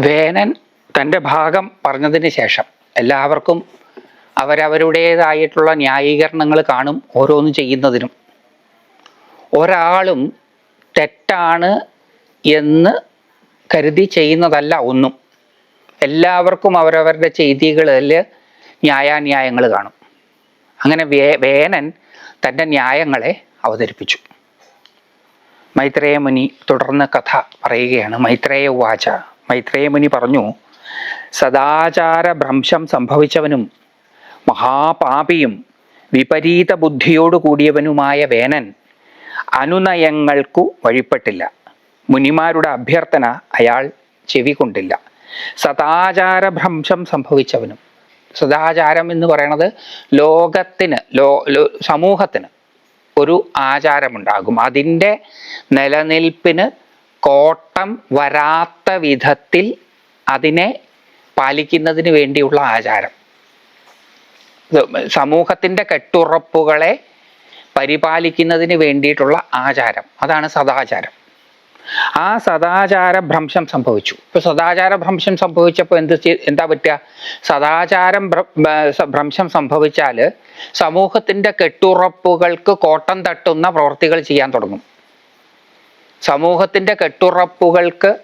വേനൻ തന്റെ ഭാഗം പറഞ്ഞതിന് ശേഷം എല്ലാവർക്കും അവരവരുടേതായിട്ടുള്ള ന്യായീകരണങ്ങൾ കാണും ഓരോന്ന് ചെയ്യുന്നതിനും. ഒരാളും തെറ്റാണ് എന്ന് കരുതി ചെയ്യുന്നതല്ല ഒന്നും. എല്ലാവർക്കും അവരവരുടെ ചെയ്തികളിൽ ന്യായാന്യായങ്ങൾ കാണും. അങ്ങനെ വേ വേനൻ തന്റെ ന്യായങ്ങളെ അവതരിപ്പിച്ചു. മൈത്രേയ മുനി തുടർന്ന് കഥ പറയുകയാണ്. മൈത്രേയ വാച മൈത്രേയ മുനി പറഞ്ഞു സദാചാര ഭ്രംശം സംഭവിച്ചവനും മഹാപാപിയും വിപരീത ബുദ്ധിയോടു കൂടിയവനുമായ വേനൻ അനുനയങ്ങൾക്കു വഴിപ്പെട്ടില്ല. മുനിമാരുടെ അഭ്യർത്ഥന അയാൾ ചെവികൊണ്ടില്ല. സദാചാര ഭ്രംശം സംഭവിച്ചവനും സദാചാരം എന്ന് പറയുന്നത് ലോകത്തിന് ലോ- സമൂഹത്തിന് ഒരു ആചാരമുണ്ടാകും. അതിന്റെ നിലനിൽപ്പിന് കോട്ടം വരാത്ത വിധത്തിൽ അതിനെ പാലിക്കുന്നതിന് വേണ്ടിയുള്ള ആചാരം. സമൂഹത്തിന്റെ കെട്ടുറപ്പുകളെ പരിപാലിക്കുന്നതിന് വേണ്ടിയിട്ടുള്ള ആചാരം. അതാണ് സദാചാരം. ആ സദാചാര ഭ്രംശം സംഭവിച്ചു. ഇപ്പൊ സദാചാര ഭ്രംശം സംഭവിച്ചപ്പോൾ എന്ത് എന്താ പറ്റുക? സദാചാരം ഭ്രംശം സംഭവിച്ചാൽ സമൂഹത്തിന്റെ കെട്ടുറപ്പുകൾക്ക് കോട്ടം തട്ടുന്ന പ്രവൃത്തികൾ ചെയ്യാൻ തുടങ്ങും. സമൂഹത്തിന്റെ കെട്ടുറപ്പുകൾക്ക്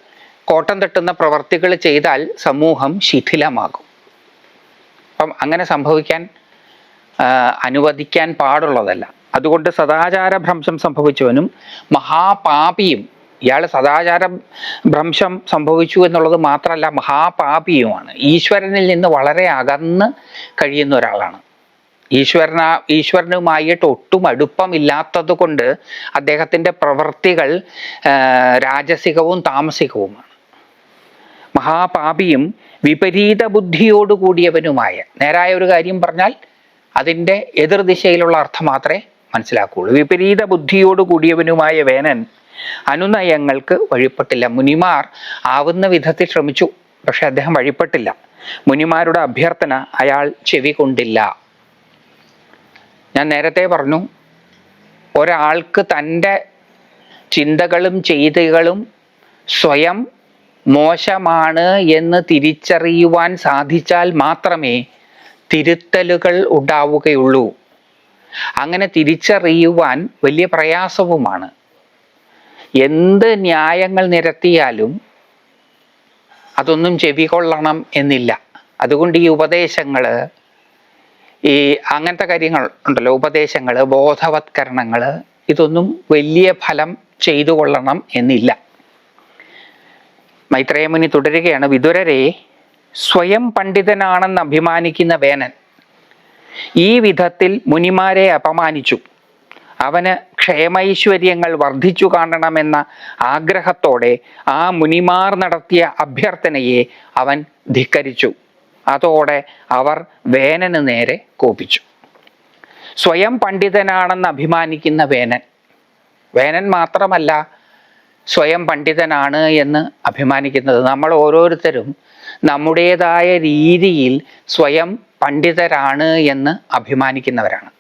കോട്ടം തട്ടുന്ന പ്രവർത്തികൾ ചെയ്താൽ സമൂഹം ശിഥിലമാകും. അപ്പം അങ്ങനെ സംഭവിക്കാൻ അനുവദിക്കാൻ പാടുള്ളതല്ല. അതുകൊണ്ട് സദാചാര ഭ്രംശം സംഭവിച്ചവനും മഹാപാപിയും ഇയാൾ സദാചാര ഭ്രംശം സംഭവിച്ചു എന്നുള്ളത് മാത്രമല്ല മഹാപാപിയുമാണ്. ഈശ്വരനിൽ നിന്ന് വളരെ അകന്ന് കഴിയുന്ന ഒരാളാണ്. ഈശ്വരന ഈശ്വരനുമായിട്ട് ഒട്ടും അടുപ്പമില്ലാത്തത് കൊണ്ട് അദ്ദേഹത്തിന്റെ പ്രവൃത്തികൾ രാജസികവും താമസികവുമാണ്. മഹാപാപിയും വിപരീത ബുദ്ധിയോടുകൂടിയവനുമായ നേരായ ഒരു കാര്യം പറഞ്ഞാൽ അതിന്റെ എതിർദിശയിലുള്ള അർത്ഥം മാത്രമേ മനസ്സിലാക്കുകയുള്ളൂ വിപരീത ബുദ്ധിയോട് കൂടിയവനുമായ വേനൻ അനുനയങ്ങൾക്ക് വഴിപ്പെട്ടില്ല. മുനിമാർ ആവുന്ന വിധത്തിൽ ശ്രമിച്ചു പക്ഷെ അദ്ദേഹം വഴിപ്പെട്ടില്ല. മുനിമാരുടെ അഭ്യർത്ഥന അയാൾ ചെവി കൊണ്ടില്ല. ഞാൻ നേരത്തെ പറഞ്ഞു ഒരാൾക്ക് തന്റെ ചിന്തകളും ചെയ്തികളും സ്വയം മോശമാണ് എന്ന് തിരിച്ചറിയുവാൻ സാധിച്ചാൽ മാത്രമേ തിരുത്തലുകൾ ഉണ്ടാവുകയുള്ളൂ. അങ്ങനെ തിരിച്ചറിയുവാൻ വലിയ പ്രയാസവുമാണ്. എന്ത് ന്യായങ്ങൾ നിരത്തിയാലും അതൊന്നും ചെവികൊള്ളണം എന്നില്ല. അതുകൊണ്ട് ഈ ഉപദേശങ്ങൾ ഈ അങ്ങനത്തെ കാര്യങ്ങൾ ഉണ്ടല്ലോ. ഉപദേശങ്ങൾ ബോധവത്കരണങ്ങൾ ഇതൊന്നും വലിയ ഫലം ചെയ്തു കൊള്ളണം എന്നില്ല. മൈത്രേയമുനി തുടരുകയാണ് വിതുരരെ സ്വയം പണ്ഡിതനാണെന്ന് അഭിമാനിക്കുന്ന വേനൻ ഈ വിധത്തിൽ മുനിമാരെ അപമാനിച്ചു. അവന് ക്ഷേമൈശ്വര്യങ്ങൾ വർദ്ധിച്ചു കാണണമെന്ന ആഗ്രഹത്തോടെ ആ മുനിമാർ നടത്തിയ അഭ്യർത്ഥനയെ അവൻ ധിക്കരിച്ചു. അതോടെ അവർ വേനന് നേരെ കോപിച്ചു. സ്വയം പണ്ഡിതനാണെന്ന് അഭിമാനിക്കുന്ന വേനൻ. വേനൻ മാത്രമല്ല സ്വയം പണ്ഡിതനാണ് എന്ന് അഭിമാനിക്കുന്നത്. നമ്മൾ ഓരോരുത്തരും നമ്മുടേതായ രീതിയിൽ സ്വയം പണ്ഡിതരാണ് എന്ന് അഭിമാനിക്കുന്നവരാണ്.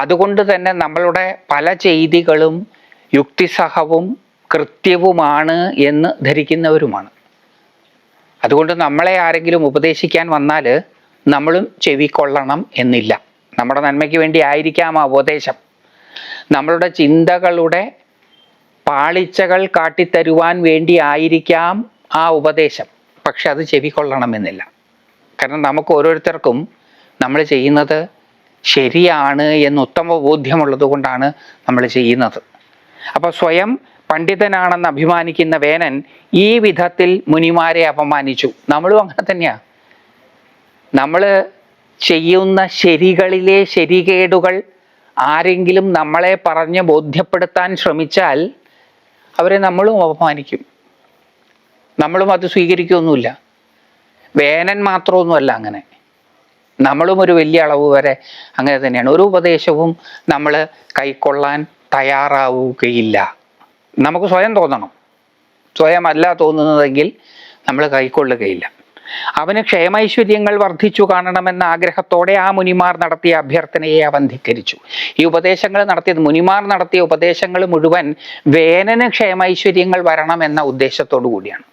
അതുകൊണ്ട് തന്നെ നമ്മളുടെ പല ചെയ്തികളും യുക്തിസഹവും കൃത്യവുമാണ് എന്ന് ധരിക്കുന്നവരുമാണ്. അതുകൊണ്ട് നമ്മളെ ആരെങ്കിലും ഉപദേശിക്കാൻ വന്നാൽ നമ്മളും ചെവിക്കൊള്ളണം എന്നില്ല. നമ്മുടെ നന്മയ്ക്ക് വേണ്ടി ആയിരിക്കാം ആ ഉപദേശം. നമ്മളുടെ ചിന്തകളുടെ പാളിച്ചകൾ കാട്ടിത്തരുവാൻ വേണ്ടി ആയിരിക്കാം ആ ഉപദേശം. പക്ഷെ അത് ചെവിക്കൊള്ളണമെന്നില്ല കാരണം നമുക്ക് ഓരോരുത്തർക്കും നമ്മൾ ചെയ്യുന്നത് ശരിയാണ് എന്ന് ഉത്തമ ബോധ്യമുള്ളത് കൊണ്ടാണ് നമ്മൾ ചെയ്യുന്നത്. അപ്പോൾ സ്വയം പണ്ഡിതനാണെന്ന് അഭിമാനിക്കുന്ന വേനൻ ഈ വിധത്തിൽ മുനിമാരെ അപമാനിച്ചു. നമ്മളും അങ്ങനെ തന്നെയാണ് നമ്മൾ ചെയ്യുന്ന ശരികളിലെ ശരികേടുകൾ ആരെങ്കിലും നമ്മളെ പറഞ്ഞ് ബോധ്യപ്പെടുത്താൻ ശ്രമിച്ചാൽ അവരെ നമ്മളും അപമാനിക്കും. നമ്മളും അത് സ്വീകരിക്കുകയൊന്നുമില്ല വേനൻ മാത്രമൊന്നുമല്ല അങ്ങനെ. നമ്മളും ഒരു വലിയ അളവ് വരെ അങ്ങനെ തന്നെയാണ്. ഒരു ഉപദേശവും നമ്മൾ കൈക്കൊള്ളാൻ തയ്യാറാവുകയില്ല. നമുക്ക് സ്വയം തോന്നണം. സ്വയമല്ല തോന്നുന്നതെങ്കിൽ നമ്മൾ കൈക്കൊള്ളുകയില്ല. അവന് ക്ഷേമൈശ്വര്യങ്ങൾ വർദ്ധിച്ചു കാണണമെന്ന ആഗ്രഹത്തോടെ ആ മുനിമാർ നടത്തിയ അഭ്യർത്ഥനയെ അവൻ ധിക്കരിച്ചു. ഈ ഉപദേശങ്ങൾ നടത്തിയത് മുനിമാർ നടത്തിയ ഉപദേശങ്ങൾ മുഴുവൻ വേനന് ക്ഷേമൈശ്വര്യങ്ങൾ വരണമെന്ന ഉദ്ദേശത്തോടു കൂടിയാണ്.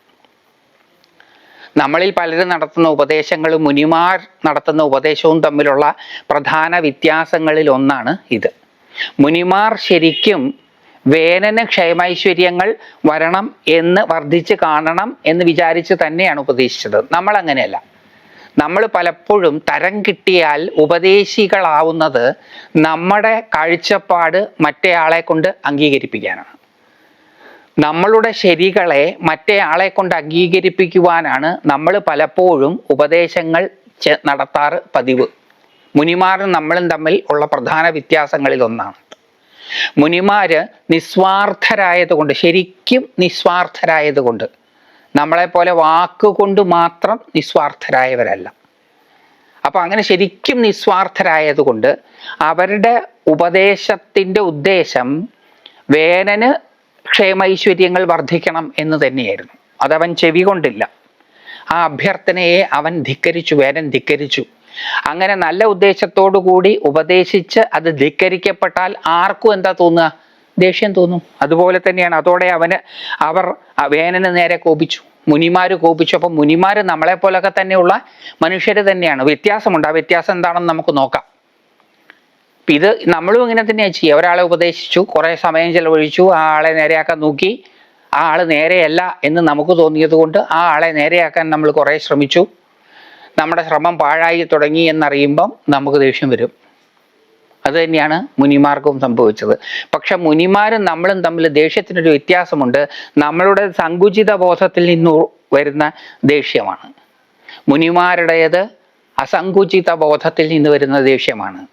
നമ്മളിൽ പലരും നടത്തുന്ന ഉപദേശങ്ങളും മുനിമാർ നടത്തുന്ന ഉപദേശവും തമ്മിലുള്ള പ്രധാന വ്യത്യാസങ്ങളിൽ ഒന്നാണ് ഇത്. മുനിമാർ ശരിക്കും വേനന് ക്ഷേമൈശ്വര്യങ്ങൾ വരണം എന്ന് വർദ്ധിച്ച് കാണണം എന്ന് വിചാരിച്ച് തന്നെയാണ് ഉപദേശിച്ചത്. നമ്മൾ അങ്ങനെയല്ല നമ്മൾ പലപ്പോഴും തരം കിട്ടിയാൽ ഉപദേശികളാവുന്നത് നമ്മുടെ കാഴ്ചപ്പാട് മറ്റേയാളെ കൊണ്ട് അംഗീകരിപ്പിക്കാനാണ്. നമ്മളുടെ ശരികളെ മറ്റേ ആളെ കൊണ്ട് അംഗീകരിപ്പിക്കുവാനാണ് നമ്മൾ പലപ്പോഴും ഉപദേശങ്ങൾ നടത്താറ് പതിവ്. മുനിമാരും നമ്മളും തമ്മിൽ ഉള്ള പ്രധാന വ്യത്യാസങ്ങളിൽ ഒന്നാണ് മുനിമാര് നിസ്വാർത്ഥരായതുകൊണ്ട് ശരിക്കും നിസ്വാർത്ഥരായതുകൊണ്ട് നമ്മളെപ്പോലെ വാക്കുകൊണ്ട് മാത്രം നിസ്വാർത്ഥരായവരല്ല. അപ്പോൾ അങ്ങനെ ശരിക്കും നിസ്വാർത്ഥരായതുകൊണ്ട് അവരുടെ ഉപദേശത്തിന്റെ ഉദ്ദേശം വേനന് ക്ഷേമൈശ്വര്യങ്ങൾ വർദ്ധിക്കണം എന്ന് തന്നെയായിരുന്നു. അതവൻ ചെവി കൊണ്ടില്ല. ആ അഭ്യർത്ഥനയെ അവൻ ധിക്കരിച്ചു വേനൻ ധിക്കരിച്ചു. അങ്ങനെ നല്ല ഉദ്ദേശത്തോടു കൂടി ഉപദേശിച്ച് അത് ധിക്കരിക്കപ്പെട്ടാൽ ആർക്കും എന്താ തോന്നുക? ദേഷ്യം തോന്നും. അതുപോലെ തന്നെയാണ്. അതോടെ അവന് അവർ വേനന് നേരെ കോപിച്ചു. മുനിമാര് കോപിച്ചു. അപ്പം മുനിമാര് നമ്മളെ പോലൊക്കെ തന്നെയുള്ള മനുഷ്യർ തന്നെയാണ്. വ്യത്യാസമുണ്ട്. ആ വ്യത്യാസം എന്താണെന്ന് നമുക്ക് നോക്കാം. ഇത് നമ്മളും ഇങ്ങനെ തന്നെയാണ് ചെയ്യുക. ഒരാളെ ഉപദേശിച്ചു കുറേ സമയം ചെലവഴിച്ചു ആ ആളെ നേരെയാക്കാൻ നോക്കി. ആ ആൾ നേരെയല്ല എന്ന് നമുക്ക് തോന്നിയത് കൊണ്ട് ആ ആളെ നേരെയാക്കാൻ നമ്മൾ കുറേ ശ്രമിച്ചു. നമ്മുടെ ശ്രമം പാഴായി തുടങ്ങി എന്നറിയുമ്പം നമുക്ക് ദേഷ്യം വരും. അത് തന്നെയാണ് മുനിമാർക്കും സംഭവിച്ചത്. പക്ഷെ മുനിമാരും നമ്മളും തമ്മിൽ ദേഷ്യത്തിനൊരു വ്യത്യാസമുണ്ട്. നമ്മളുടെ സങ്കുചിത ബോധത്തിൽ നിന്ന് വരുന്ന ദേഷ്യമാണ്. മുനിമാരുടേത് അസങ്കുചിത ബോധത്തിൽ നിന്ന് വരുന്ന ദേഷ്യമാണ്.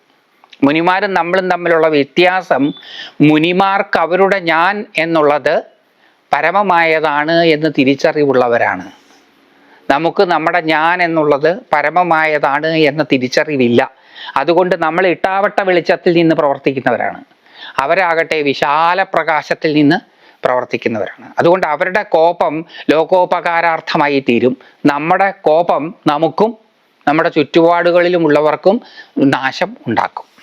മുനിമാരും നമ്മളും തമ്മിലുള്ള വ്യത്യാസം മുനിമാർക്ക് അവരുടെ ഞാൻ എന്നുള്ളത് പരമമായതാണ് എന്ന് തിരിച്ചറിവുള്ളവരാണ്. നമുക്ക് നമ്മുടെ ഞാൻ എന്നുള്ളത് പരമമായതാണ് എന്ന തിരിച്ചറിവില്ല. അതുകൊണ്ട് നമ്മൾ ഇട്ടാവട്ട വെളിച്ചത്തിൽ നിന്ന് പ്രവർത്തിക്കുന്നവരാണ്. അവരാകട്ടെ വിശാല പ്രകാശത്തിൽ നിന്ന് പ്രവർത്തിക്കുന്നവരാണ്. അതുകൊണ്ട് അവരുടെ കോപം ലോകോപകാരാർത്ഥമായി തീരും. നമ്മുടെ കോപം നമുക്കും നമ്മുടെ ചുറ്റുപാടുകളിലുമുള്ളവർക്കും നാശം ഉണ്ടാക്കും.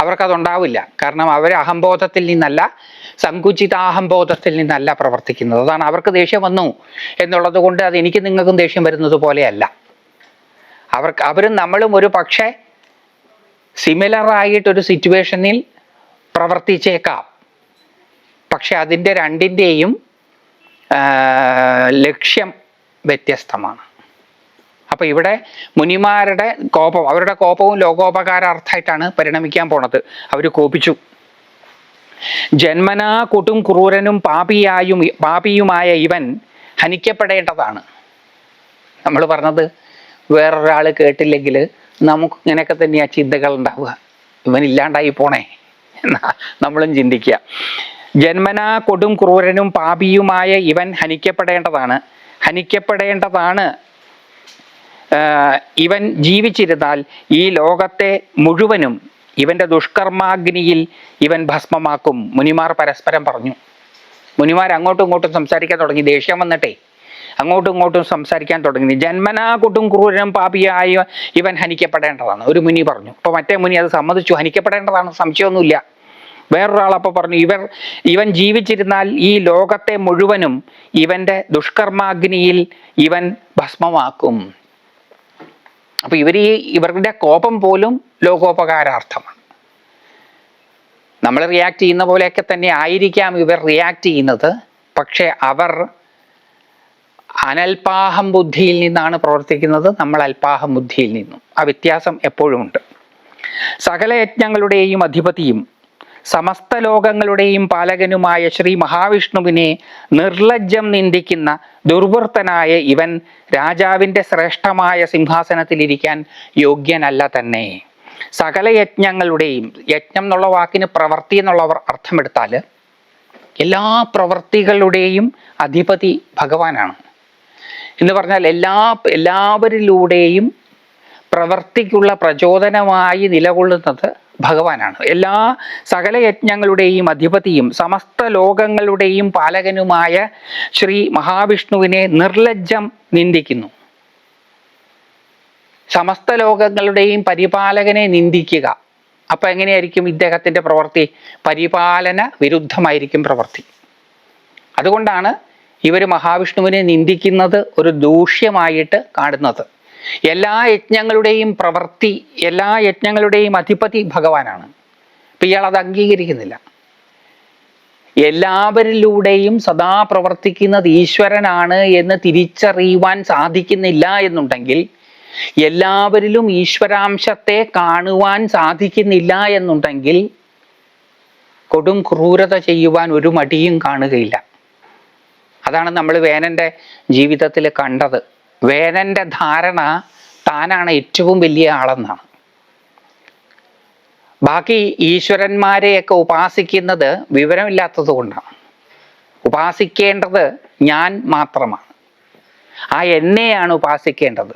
അവർക്കതുണ്ടാവില്ല. കാരണം അവർ അഹംബോധത്തിൽ നിന്നല്ല സങ്കുചിതാഹംബോധത്തിൽ നിന്നല്ല പ്രവർത്തിക്കുന്നത്. അതാണ് അവർക്ക് ദേഷ്യം വന്നു എന്നുള്ളത് കൊണ്ട് അത് എനിക്ക് നിങ്ങൾക്കും ദേഷ്യം വരുന്നത് പോലെയല്ല. അവർക്ക് അവരും നമ്മളും ഒരു പക്ഷേ സിമിലറായിട്ടൊരു സിറ്റുവേഷനിൽ പ്രവർത്തിച്ചേക്കാം. പക്ഷെ അതിന്റെ രണ്ടിന്റെയും ലക്ഷ്യം വ്യത്യസ്തമാണ്. അപ്പൊ ഇവിടെ മുനിമാരുടെ കോപം അവരുടെ കോപവും ലോകോപകാരാർത്ഥായിട്ടാണ് പരിണമിക്കാൻ പോണത്. അവർ കോപിച്ചു. ജന്മനാ കൊട്ടും ക്രൂരനും പാപിയായും പാപിയുമായ ഇവൻ ഹനിക്കപ്പെടേണ്ടതാണ്. നമ്മൾ പറഞ്ഞത് വേറൊരാൾ കേട്ടില്ലെങ്കിൽ നമുക്ക് ഇങ്ങനെയൊക്കെ തന്നെയാ ചിന്തകൾ ഉണ്ടാവുക. ഇവൻ ഇല്ലാണ്ടായി പോണേ. എന്നാ നമ്മളും ചിന്തിക്കുക. ജന്മനാ കൊടും ക്രൂരനും പാപിയുമായ ഇവൻ ഹനിക്കപ്പെടേണ്ടതാണ്. ഹനിക്കപ്പെടേണ്ടതാണ്. ഇവൻ ജീവിച്ചിരുന്നാൽ ഈ ലോകത്തെ മുഴുവനും ഇവന്റെ ദുഷ്കർമാഗ്നിയിൽ ഇവൻ ഭസ്മമാക്കും. മുനിമാർ പരസ്പരം പറഞ്ഞു. മുനിമാർ അങ്ങോട്ടും ഇങ്ങോട്ടും സംസാരിക്കാൻ തുടങ്ങി. ദേഷ്യം വന്നിട്ടേ അങ്ങോട്ടും ഇങ്ങോട്ടും സംസാരിക്കാൻ തുടങ്ങി. ജന്മനാ കൂട്ടും ക്രൂരനും പാപിയായ ഇവൻ ഹനിക്കപ്പെടേണ്ടതാണ്. ഒരു മുനി പറഞ്ഞു. അപ്പൊ മറ്റേ മുനി അത് സമ്മതിച്ചു. ഹനിക്കപ്പെടേണ്ടതാണ്. സംശയമൊന്നുമില്ല. വേറൊരാളപ്പോൾ പറഞ്ഞു ഇവർ ഇവൻ ജീവിച്ചിരുന്നാൽ ഈ ലോകത്തെ മുഴുവനും ഇവന്റെ ദുഷ്കർമാഗ്നിയിൽ ഇവൻ ഭസ്മമാക്കും. അപ്പൊ ഇവർ ഈ ഇവരുടെ കോപം പോലും ലോകോപകാരാർത്ഥമാണ്. നമ്മൾ റിയാക്ട് ചെയ്യുന്ന പോലെയൊക്കെ തന്നെ ആയിരിക്കാം ഇവർ റിയാക്ട് ചെയ്യുന്നത്. പക്ഷെ അവർ അനൽപാഹം ബുദ്ധിയിൽ നിന്നാണ് പ്രവർത്തിക്കുന്നത്. നമ്മൾ അൽപാഹം ബുദ്ധിയിൽ നിന്നും. ആ വ്യത്യാസം എപ്പോഴും ഉണ്ട്. സകല യജ്ഞങ്ങളുടെയും അധിപതിയും സമസ്ത ലോകങ്ങളുടെയും പാലകനുമായ ശ്രീ മഹാവിഷ്ണുവിനെ നിർലജ്ജം നിന്ദിക്കുന്ന ദുർവൃത്തനായ ഇവൻ രാജാവിന്റെ ശ്രേഷ്ഠമായ സിംഹാസനത്തിലിരിക്കാൻ യോഗ്യനല്ല തന്നെ. സകല യജ്ഞങ്ങളുടെയും യജ്ഞം എന്നുള്ള വാക്കിന് പ്രവൃത്തി എന്നുള്ളവർ അർത്ഥമെടുത്താൽ എല്ലാ പ്രവൃത്തികളുടെയും അധിപതി ഭഗവാനാണ്. എന്ന് പറഞ്ഞാൽ എല്ലാ എല്ലാവരിലൂടെയും പ്രവർത്തിക്കുള്ള പ്രചോദനമായി നിലകൊള്ളുന്നത് ഭഗവാനാണ്. എല്ലാ സകല യജ്ഞങ്ങളുടെയും അധിപതിയും സമസ്ത ലോകങ്ങളുടെയും പാലകനുമായ ശ്രീ മഹാവിഷ്ണുവിനെ നിർലജ്ജം നിന്ദിക്കുന്നു. സമസ്ത ലോകങ്ങളുടെയും പരിപാലകനെ നിന്ദിക്കുക. അപ്പൊ എങ്ങനെയായിരിക്കും ഇദ്ദേഹത്തിന്റെ പ്രവൃത്തി? പരിപാലന വിരുദ്ധമായിരിക്കും പ്രവൃത്തി. അതുകൊണ്ടാണ് ഇവർ മഹാവിഷ്ണുവിനെ നിന്ദിക്കുന്നത് ഒരു ദൂഷ്യമായിട്ട് കാണുന്നത്. എല്ലാ യജ്ഞങ്ങളുടെയും പ്രവൃത്തി എല്ലാ യജ്ഞങ്ങളുടെയും അധിപതി ഭഗവാനാണ്. ഇപ്പം ഇയാൾ അത് അംഗീകരിക്കുന്നില്ല. എല്ലാവരിലൂടെയും സദാ പ്രവർത്തിക്കുന്നത് ഈശ്വരനാണ് എന്ന് തിരിച്ചറിയുവാൻ സാധിക്കുന്നില്ല എന്നുണ്ടെങ്കിൽ എല്ലാവരിലും ഈശ്വരാംശത്തെ കാണുവാൻ സാധിക്കുന്നില്ല എന്നുണ്ടെങ്കിൽ കൊടും ക്രൂരത ചെയ്യുവാൻ ഒരു മടിയും കാണുകയില്ല. അതാണ് നമ്മൾ വേനന്റെ ജീവിതത്തിൽ കണ്ടത്. വേനന്റെ ധാരണ താനാണ് ഏറ്റവും വലിയ ആളെന്നാണ്. ബാക്കി ഈശ്വരന്മാരെയൊക്കെ ഉപാസിക്കുന്നത് വിവരമില്ലാത്തത് കൊണ്ടാണ്. ഉപാസിക്കേണ്ടത് ഞാൻ മാത്രമാണ്. ആ എന്നെയാണ് ഉപാസിക്കേണ്ടത്.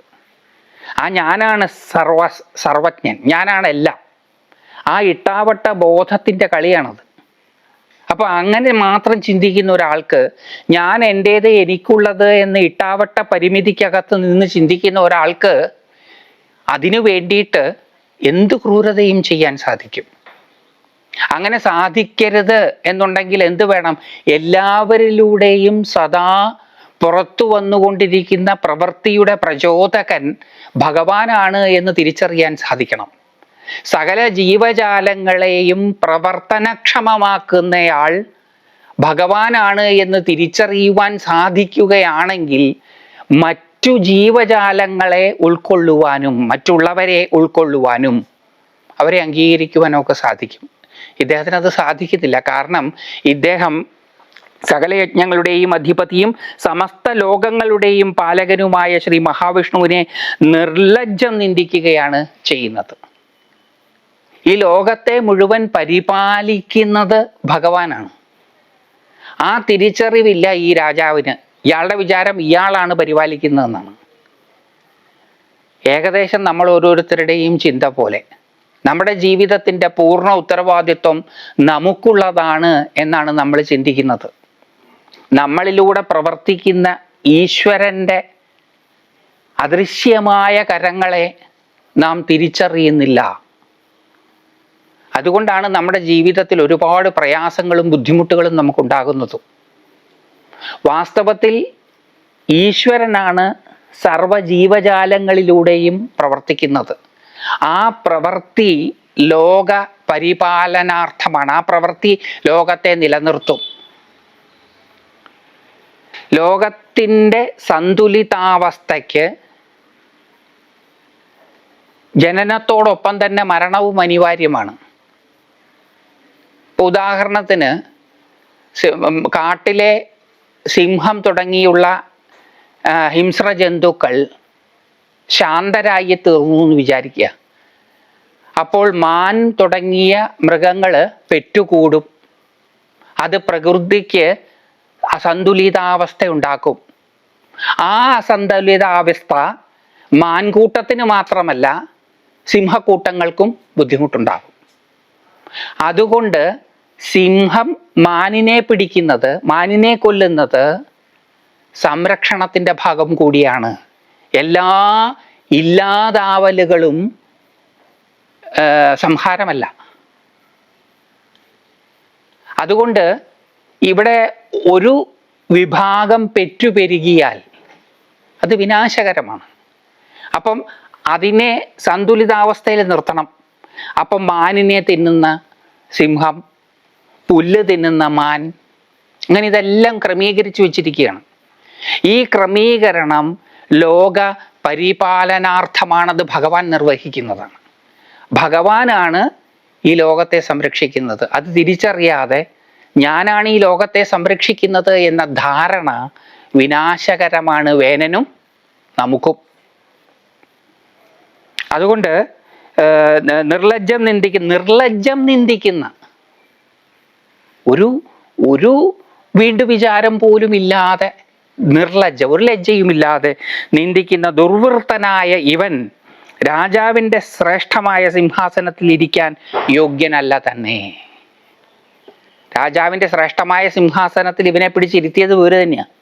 ആ ഞാനാണ് സർവ സർവജ്ഞൻ. ഞാനാണ് എല്ലാം. ആ ഇട്ടാവട്ട ബോധത്തിന്റെ കളിയാണത്. അപ്പോൾ അങ്ങനെ മാത്രം ചിന്തിക്കുന്ന ഒരാൾക്ക് ഞാൻ എന്റേത് എനിക്കുള്ളത് എന്ന് ഇട്ടാവട്ട പരിമിതിക്കകത്ത് നിന്ന് ചിന്തിക്കുന്ന ഒരാൾക്ക് അതിനു വേണ്ടിയിട്ട് എന്ത് ക്രൂരതയും ചെയ്യാൻ സാധിക്കും. അങ്ങനെ സാധിക്കരുത് എന്നുണ്ടെങ്കിൽ എന്ത് വേണം? എല്ലാവരിലൂടെയും സദാ പുറത്തു വന്നുകൊണ്ടിരിക്കുന്ന പ്രവൃത്തിയുടെ പ്രചോദകൻ ഭഗവാനാണ് എന്ന് തിരിച്ചറിയാൻ സാധിക്കണം. സകല ജീവജാലങ്ങളെയും പ്രവർത്തനക്ഷമമാക്കുന്നയാൾ ഭഗവാനാണ് എന്ന് തിരിച്ചറിയുവാൻ സാധിക്കുകയാണെങ്കിൽ മറ്റു ജീവജാലങ്ങളെ ഉൾക്കൊള്ളുവാനും മറ്റുള്ളവരെ ഉൾക്കൊള്ളുവാനും അവരെ അംഗീകരിക്കുവാനൊക്കെ സാധിക്കും. ഇദ്ദേഹത്തിന് അത് സാധിക്കത്തില്ല. കാരണം ഇദ്ദേഹം സകല യജ്ഞങ്ങളുടെയും അധിപതിയും സമസ്ത ലോകങ്ങളുടെയും പാലകനുമായ ശ്രീ മഹാവിഷ്ണുവിനെ നിർലജ്ജം നിന്ദിക്കുകയാണ് ചെയ്യുന്നത്. ഈ ലോകത്തെ മുഴുവൻ പരിപാലിക്കുന്നത് ഭഗവാനാണ്. ആ തിരിച്ചറിവില്ല ഈ രാജാവിന്. ഇയാളുടെ വിചാരം ഇയാളാണ് പരിപാലിക്കുന്നതെന്നാണ്. ഏകദേശം നമ്മൾ ഓരോരുത്തരുടെയും ചിന്ത പോലെ നമ്മുടെ ജീവിതത്തിന്റെ പൂർണ ഉത്തരവാദിത്വം നമുക്കുള്ളതാണ് എന്നാണ് നമ്മൾ ചിന്തിക്കുന്നത്. നമ്മളിലൂടെ പ്രവർത്തിക്കുന്ന ഈശ്വരന്റെ അദൃശ്യമായ കരങ്ങളെ നാം തിരിച്ചറിയുന്നില്ല. അതുകൊണ്ടാണ് നമ്മുടെ ജീവിതത്തിൽ ഒരുപാട് പ്രയാസങ്ങളും ബുദ്ധിമുട്ടുകളും നമുക്കുണ്ടാകുന്നതും. വാസ്തവത്തിൽ ഈശ്വരനാണ് സർവജീവജാലങ്ങളിലൂടെയും പ്രവർത്തിക്കുന്നത്. ആ പ്രവൃത്തി ലോക പരിപാലനാർത്ഥമാണ്. ആ പ്രവൃത്തി ലോകത്തെ നിലനിർത്തും. ലോകത്തിന്റെ സന്തുലിതാവസ്ഥയ്ക്ക് ജനനത്തോടൊപ്പം തന്നെ മരണവും അനിവാര്യമാണ്. ഇപ്പൊ ഉദാഹരണത്തിന് കാട്ടിലെ സിംഹം തുടങ്ങിയുള്ള ഹിംസ്ര ജന്തുക്കൾ ശാന്തരായി തീർന്നു എന്ന് വിചാരിക്കുക. അപ്പോൾ മാൻ തുടങ്ങിയ മൃഗങ്ങൾ പെറ്റുകൂടും. അത് പ്രകൃതിക്ക് അസന്തുലിതാവസ്ഥ ഉണ്ടാക്കും ആ അസന്തുലിതാവസ്ഥ മാൻകൂട്ടത്തിന് മാത്രമല്ല സിംഹക്കൂട്ടങ്ങൾക്കും ബുദ്ധിമുട്ടുണ്ടാകും. അതുകൊണ്ട് സിംഹം മാനിനെ പിടിക്കുന്നത് മാനിനെ കൊല്ലുന്നത് സംരക്ഷണത്തിന്റെ ഭാഗം കൂടിയാണ്. എല്ലാ ഇല്ലാതാവലുകളും സംഹാരമല്ല. അതുകൊണ്ട് ഇവിടെ ഒരു വിഭാഗം പെറ്റുപെരുകിയാൽ അത് വിനാശകരമാണ്. അപ്പം അതിനെ സന്തുലിതാവസ്ഥയിൽ നിർത്തണം. അപ്പം മാനിനെ തിന്നുന്ന സിംഹം പുല്ല് തിന്നുന്ന മാൻ അങ്ങനെ ഇതെല്ലാം ക്രമീകരിച്ചു വെച്ചിരിക്കുകയാണ്. ഈ ക്രമീകരണം ലോക പരിപാലനാർത്ഥമാണത് ഭഗവാൻ നിർവഹിക്കുന്നതാണ്. ഭഗവാനാണ് ഈ ലോകത്തെ സംരക്ഷിക്കുന്നത്. അത് തിരിച്ചറിയാതെ ഞാനാണ് ഈ ലോകത്തെ സംരക്ഷിക്കുന്നത് എന്ന ധാരണ വിനാശകരമാണ് വേനനും നമുക്കും. അതുകൊണ്ട് നിർലജ്ജം നിന്ദിക്കുന്ന നിർലജ്ജം നിന്ദിക്കുന്ന ഒരു ഒരു വീണ്ടു വിചാരം പോലും ഇല്ലാതെ നിർലജ്ജ ഒരു ലജ്ജയുമില്ലാതെ നിന്ദിക്കുന്ന ദുർവൃത്തനായ ഇവൻ രാജാവിന്റെ ശ്രേഷ്ഠമായ സിംഹാസനത്തിൽ ഇരിക്കാൻ യോഗ്യനല്ല തന്നെ. രാജാവിന്റെ ശ്രേഷ്ഠമായ സിംഹാസനത്തിൽ ഇവനെ പിടിച്ചിരുത്തിയത് വേറെ തന്നെയാണ്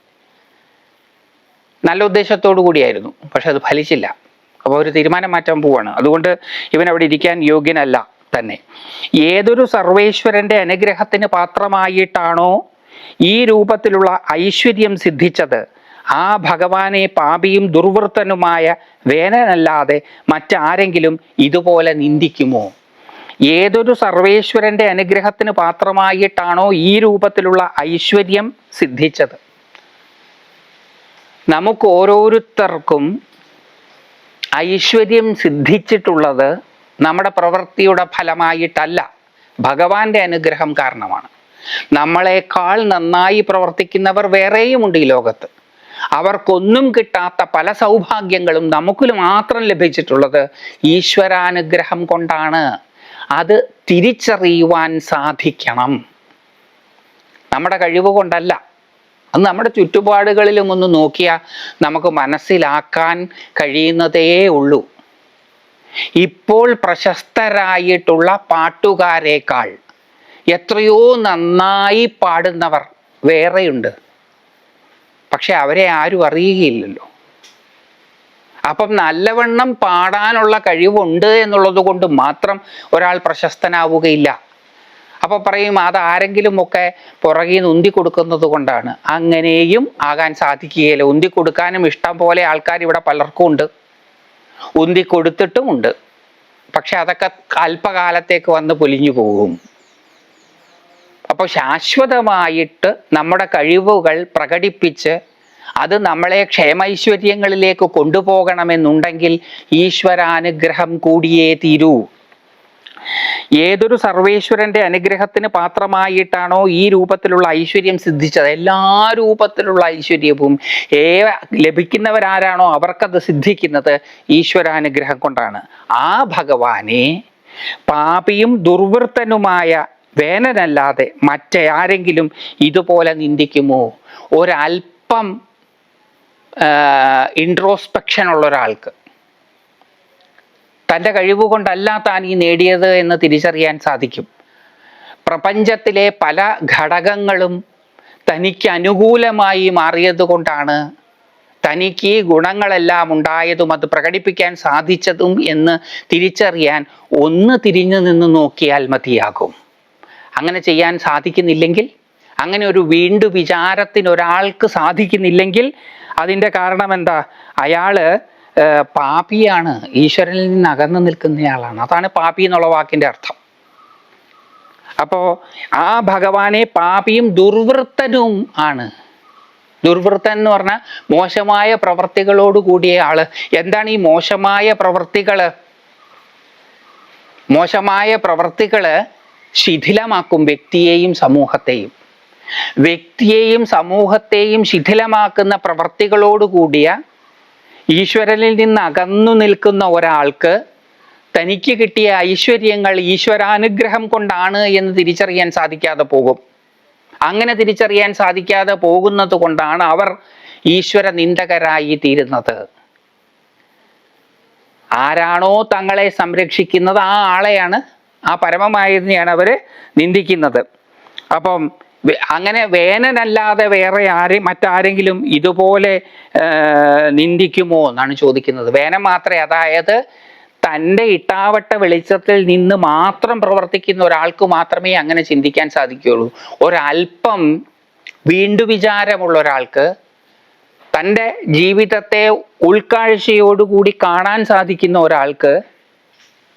നല്ല ഉദ്ദേശത്തോടു കൂടിയായിരുന്നു പക്ഷെ അത് ഫലിച്ചില്ല. അപ്പോൾ ഒരു തീരുമാനം മാറ്റാൻ പോവാണ്. അതുകൊണ്ട് ഇവൻ അവിടെ ഇരിക്കാൻ യോഗ്യനല്ല തന്നെ. ഏതൊരു സർവേശ്വരന്റെ അനുഗ്രഹത്തിന് പാത്രമായിട്ടാണോ ഈ രൂപത്തിലുള്ള ഐശ്വര്യം സിദ്ധിച്ചത് ആ ഭഗവാനെ പാപിയും ദുർവൃത്തനുമായ വേനനല്ലാതെ മറ്റാരെങ്കിലും ഇതുപോലെ നിന്ദിക്കുമോ? ഏതൊരു സർവേശ്വരന്റെ അനുഗ്രഹത്തിന് പാത്രമായിട്ടാണോ ഈ രൂപത്തിലുള്ള ഐശ്വര്യം സിദ്ധിച്ചത്? നമുക്ക് ഓരോരുത്തർക്കും ഐശ്വര്യം സിദ്ധിച്ചിട്ടുള്ളത് നമ്മുടെ പ്രവൃത്തിയുടെ ഫലമായിട്ടല്ല ഭഗവാന്റെ അനുഗ്രഹം കാരണമാണ്. നമ്മളെക്കാൾ നന്നായി പ്രവർത്തിക്കുന്നവർ വേറെയുമുണ്ട് ഈ ലോകത്ത്. അവർക്കൊന്നും കിട്ടാത്ത പല സൗഭാഗ്യങ്ങളും നമുക്ക് മാത്രം ലഭിച്ചിട്ടുള്ളത് ഈശ്വരാനുഗ്രഹം കൊണ്ടാണ്. അത് തിരിച്ചറിയുവാൻ സാധിക്കണം. നമ്മുടെ കഴിവ് കൊണ്ടല്ല. അത് നമ്മുടെ ചുറ്റുപാടുകളിലും ഒന്ന് നോക്കിയാൽ നമുക്ക് മനസ്സിലാക്കാൻ കഴിയുന്നതേ ഉള്ളൂ. ഇപ്പോൾ പ്രശസ്തരായിട്ടുള്ള പാട്ടുകാരേക്കാൾ എത്രയോ നന്നായി പാടുന്നവർ വേറെയുണ്ട്. പക്ഷെ അവരെ ആരും അറിയുകയില്ലല്ലോ. അപ്പം നല്ലവണ്ണം പാടാനുള്ള കഴിവുണ്ട് എന്നുള്ളത് കൊണ്ട് മാത്രം ഒരാൾ പ്രശസ്തനാവുകയില്ല. അപ്പൊ പറയും അത് ആരെങ്കിലുമൊക്കെ പുറകിൽ നിന്ന് ഉന്തി കൊടുക്കുന്നത് കൊണ്ടാണ്. അങ്ങനെയും ആകാൻ സാധിക്കുകയില്ല. ഉന്തി കൊടുക്കാനും ഇഷ്ടം പോലെ ആൾക്കാർ ഇവിടെ പലർക്കും ഉണ്ട്. ഉന്തി കൊടുത്തിട്ടുമുണ്ട് പക്ഷെ അതൊക്കെ അല്പകാലത്തേക്ക് വന്ന് പൊലിഞ്ഞു പോകും. അപ്പോൾ ശാശ്വതമായിട്ട് നമ്മുടെ കഴിവുകൾ പ്രകടിപ്പിച്ച് അത് നമ്മളെ ക്ഷേമൈശ്വര്യങ്ങളിലേക്ക് കൊണ്ടുപോകണമെന്നുണ്ടെങ്കിൽ ഈശ്വരാനുഗ്രഹം കൂടിയേ തീരൂ. ഏതൊരു സർവേശ്വരന്റെ അനുഗ്രഹത്തിന് പാത്രമായിട്ടാണോ ഈ രൂപത്തിലുള്ള ഐശ്വര്യം സിദ്ധിച്ചത്? എല്ലാ രൂപത്തിലുള്ള ഐശ്വര്യവും ഏ ലഭിക്കുന്നവരാരാണോ അവർക്കത് സിദ്ധിക്കുന്നത്? ഈശ്വരാനുഗ്രഹം കൊണ്ടാണ്. ആ ഭഗവാനെ പാപിയും ദുർവൃത്തനുമായ വേനനല്ലാതെ മറ്റാരെങ്കിലും ഇതുപോലെ നിന്ദിക്കുമോ? ഒരൽപ്പം ഇൻട്രോസ്പെക്ഷൻ ഉള്ള ഒരാൾക്ക് തന്റെ കഴിവ് കൊണ്ടല്ല താൻ ഈ നേടിയത് എന്ന് തിരിച്ചറിയാൻ സാധിക്കും. പ്രപഞ്ചത്തിലെ പല ഘടകങ്ങളും തനിക്ക് അനുകൂലമായി മാറിയത് കൊണ്ടാണ് തനിക്ക് ഈ ഗുണങ്ങളെല്ലാം ഉണ്ടായതും അത് പ്രകടിപ്പിക്കാൻ സാധിച്ചതും എന്ന് തിരിച്ചറിയാൻ ഒന്ന് തിരിഞ്ഞു നിന്ന് നോക്കിയാൽ മതിയാകും. അങ്ങനെ ചെയ്യാൻ സാധിക്കുന്നില്ലെങ്കിൽ അങ്ങനെ ഒരു വീണ്ടു വിചാരത്തിന് ഒരാൾക്ക് സാധിക്കുന്നില്ലെങ്കിൽ അതിന്റെ കാരണം എന്താ ഏർ പാപിയാണ് ഈശ്വരനിൽ നിന്ന് അകന്നു നിൽക്കുന്നയാളാണ്. അതാണ് പാപി എന്നുള്ള വാക്കിന്റെ അർത്ഥം. അപ്പോൾ ആ ഭഗവാനെ പാപിയും ദുർവൃത്തനും ആണ്. ദുർവൃത്തൻ എന്ന് പറഞ്ഞാൽ മോശമായ പ്രവർത്തികളോട് കൂടിയ ആൾ. എന്താണ് ഈ മോശമായ പ്രവർത്തികൾ മോശമായ പ്രവർത്തികൾ ശിഥിലമാക്കും വ്യക്തിയെയും സമൂഹത്തെയും. വ്യക്തിയെയും സമൂഹത്തെയും ശിഥിലമാക്കുന്ന പ്രവർത്തികളോട് കൂടിയ ഈശ്വരനിൽ നിന്ന് അകന്നു നിൽക്കുന്ന ഒരാൾക്ക് തനിക്ക് കിട്ടിയ ഐശ്വര്യങ്ങൾ ഈശ്വരാനുഗ്രഹം കൊണ്ടാണ് എന്ന് തിരിച്ചറിയാൻ സാധിക്കാതെ പോകും. അങ്ങനെ തിരിച്ചറിയാൻ സാധിക്കാതെ പോകുന്നത് കൊണ്ടാണ് അവർ ഈശ്വര നിന്ദകരായി തീരുന്നത്. ആരാണോ തങ്ങളെ സംരക്ഷിക്കുന്നത് ആ ആളെയാണ് ആ പരമമായതിനെയാണ് അവർ നിന്ദിക്കുന്നത്. അപ്പം അങ്ങനെ വേനനല്ലാതെ വേറെ ആരെ മറ്റാരെങ്കിലും ഇതുപോലെ നിന്ദിക്കുമോ എന്നാണ് ചോദിക്കുന്നത്. വേനൻ മാത്രമേ അതായത് തന്റെ ഇട്ടാവട്ട വെളിച്ചത്തിൽ നിന്ന് മാത്രം പ്രവർത്തിക്കുന്ന ഒരാൾക്ക് മാത്രമേ അങ്ങനെ ചിന്തിക്കാൻ സാധിക്കുകയുള്ളൂ. ഒരല്പം വീണ്ടു വിചാരമുള്ള ഒരാൾക്ക് തന്റെ ജീവിതത്തെ ഉൾക്കാഴ്ചയോടുകൂടി കാണാൻ സാധിക്കുന്ന ഒരാൾക്ക്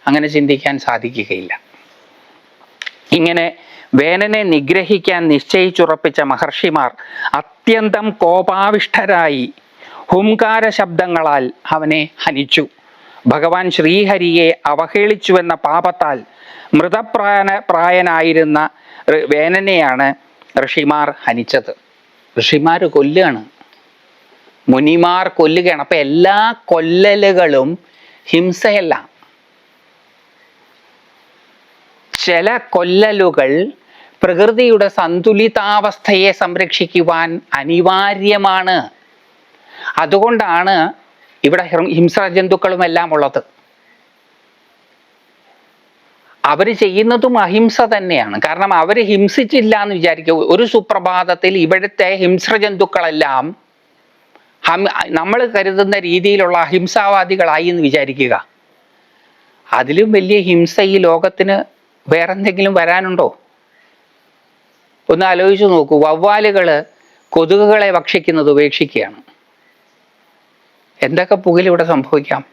അങ്ങനെ ചിന്തിക്കാൻ സാധിക്കുകയില്ല. ഇങ്ങനെ വേനനെ നിഗ്രഹിക്കാൻ നിശ്ചയിച്ചുറപ്പിച്ച മഹർഷിമാർ അത്യന്തം കോപാവിഷ്ടരായി ഹുംകാര ശബ്ദങ്ങളാൽ അവനെ ഹനിച്ചു. ഭഗവാൻ ശ്രീഹരിയെ അവഹേളിച്ചുവെന്ന പാപത്താൽ മൃതപ്രായന പ്രായനായിരുന്ന വേനനെയാണ് ഋഷിമാർ ഹനിച്ചത്. ഋഷിമാർ കൊല്ലുകയാണ്. മുനിമാർ കൊല്ലുകയാണ്. അപ്പൊ എല്ലാ കൊല്ലലുകളും ഹിംസയല്ല. ചില കൊല്ലലുകൾ പ്രകൃതിയുടെ സന്തുലിതാവസ്ഥയെ സംരക്ഷിക്കുവാൻ അനിവാര്യമാണ്. അതുകൊണ്ടാണ് ഇവിടെ ഹിംസാ ജന്തുക്കളും എല്ലാം ഉള്ളത്. അവർ ചെയ്യുന്നതും അഹിംസ തന്നെയാണ്. കാരണം അവർ ഹിംസിച്ചില്ല എന്ന് വിചാരിക്കുക ഒരു സുപ്രഭാതത്തിൽ ഇവിടുത്തെ ഹിംസ്രജന്തുക്കളെല്ലാം നമ്മൾ കരുതുന്ന രീതിയിലുള്ള അഹിംസാവാദികളായി എന്ന് വിചാരിക്കുക. അതിലും വലിയ ഹിംസ ഈ ലോകത്തിന് വേറെന്തെങ്കിലും വരാനുണ്ടോ? ഒന്ന് ആലോചിച്ച് നോക്കൂ. വവ്വാലുകൾ കൊതുകുകളെ ഭക്ഷിക്കുന്നത് ഉപേക്ഷിക്കുകയാണ്. എന്തൊക്കെ പുകയിലിവിടെ സംഭവിക്കാം?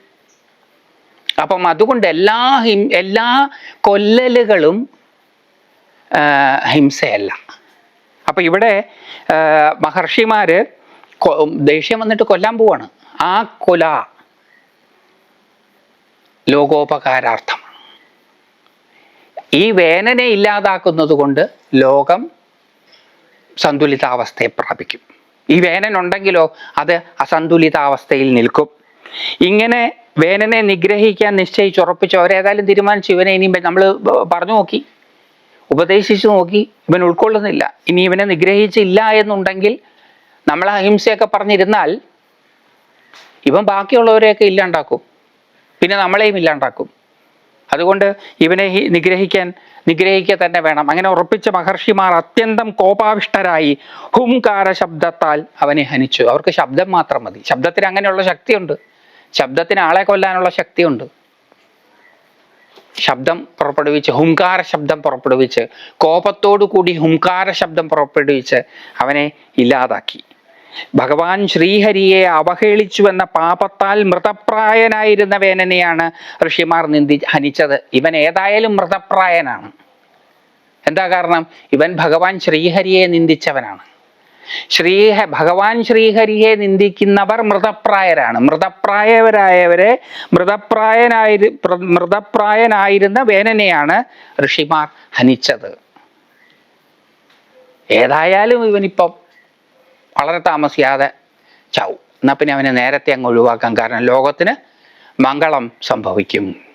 അപ്പം അതുകൊണ്ട് എല്ലാ ഹിം എല്ലാ കൊല്ലലുകളും ഹിംസയല്ല. അപ്പം ഇവിടെ മഹർഷിമാർ ദേഷ്യം വന്നിട്ട് കൊല്ലാൻ പോവാണ്. ആ കൊല ലോകോപകാരാർത്ഥമാണ്. ഈ വേനനെ ഇല്ലാതാക്കുന്നത് കൊണ്ട് ലോകം സന്തുലിതാവസ്ഥയെ പ്രാപിക്കും ഈ വേനൻ ഉണ്ടെങ്കിലോ അത് അസന്തുലിതാവസ്ഥയിൽ നിൽക്കും. ഇങ്ങനെ വേനനെ നിഗ്രഹിക്കാൻ നിശ്ചയിച്ച് ഉറപ്പിച്ചു അവരേതായാലും തീരുമാനിച്ചു ഇവനെ ഇനി നമ്മൾ പറഞ്ഞു നോക്കി. ഉപദേശിച്ചു നോക്കി. ഇവൻ ഉൾക്കൊള്ളുന്നില്ല. ഇനി ഇവനെ നിഗ്രഹിച്ചില്ല എന്നുണ്ടെങ്കിൽ നമ്മൾ അഹിംസയൊക്കെ പറഞ്ഞിരുന്നാൽ ഇവൻ ബാക്കിയുള്ളവരെയൊക്കെ ഇല്ലാണ്ടാക്കും. പിന്നെ നമ്മളെയും ഇല്ലാണ്ടാക്കും. അതുകൊണ്ട് ഇവനെ നിഗ്രഹിക്കാൻ നിഗ്രഹിക്കുക തന്നെ വേണം. അങ്ങനെ ഉറപ്പിച്ച മഹർഷിമാർ അത്യന്തം കോപാവിഷ്ടരായി ഹുംകാര ശബ്ദത്താൽ അവനെ ഹനിച്ചു. അവർക്ക് ശബ്ദം മാത്രം മതി. ശബ്ദത്തിന് അങ്ങനെയുള്ള ശക്തിയുണ്ട്. ശബ്ദത്തിന് ആളെ കൊല്ലാനുള്ള ശക്തിയുണ്ട്. ശബ്ദം പുറപ്പെടുവിച്ച് ഹുംകാര ശബ്ദം പുറപ്പെടുവിച്ച് കോപത്തോടു കൂടി ഹുംകാര ശബ്ദം പുറപ്പെടുവിച്ച് അവനെ ഇല്ലാതാക്കി. ഭഗവാൻ ശ്രീഹരിയെ അവഹേളിച്ചു എന്ന പാപത്താൽ മൃതപ്രായനായിരുന്ന വേനനെയാണ് ഋഷിമാർ നിന്ദി ഹനിച്ചത്. ഇവൻ ഏതായാലും മൃതപ്രായനാണ്. എന്താ കാരണം? ഇവൻ ഭഗവാൻ ശ്രീഹരിയെ നിന്ദിച്ചവനാണ്. ശ്രീഹ ഭഗവാൻ ശ്രീഹരിയെ നിന്ദിക്കുന്നവർ മൃതപ്രായരാണ്. മൃതപ്രായവരായവരെ മൃതപ്രായനായി മൃതപ്രായനായിരുന്ന വേനനെയാണ് ഋഷിമാർ ഹനിച്ചത്. ഏതായാലും ഇവനിപ്പം വളരെ താമസിയാതെ ചാവും. എന്നാൽ പിന്നെ അവനെ നേരത്തെ അങ്ങ് ഒഴിവാക്കാം. കാരണം ലോകത്തിന് മംഗളം സംഭവിക്കും.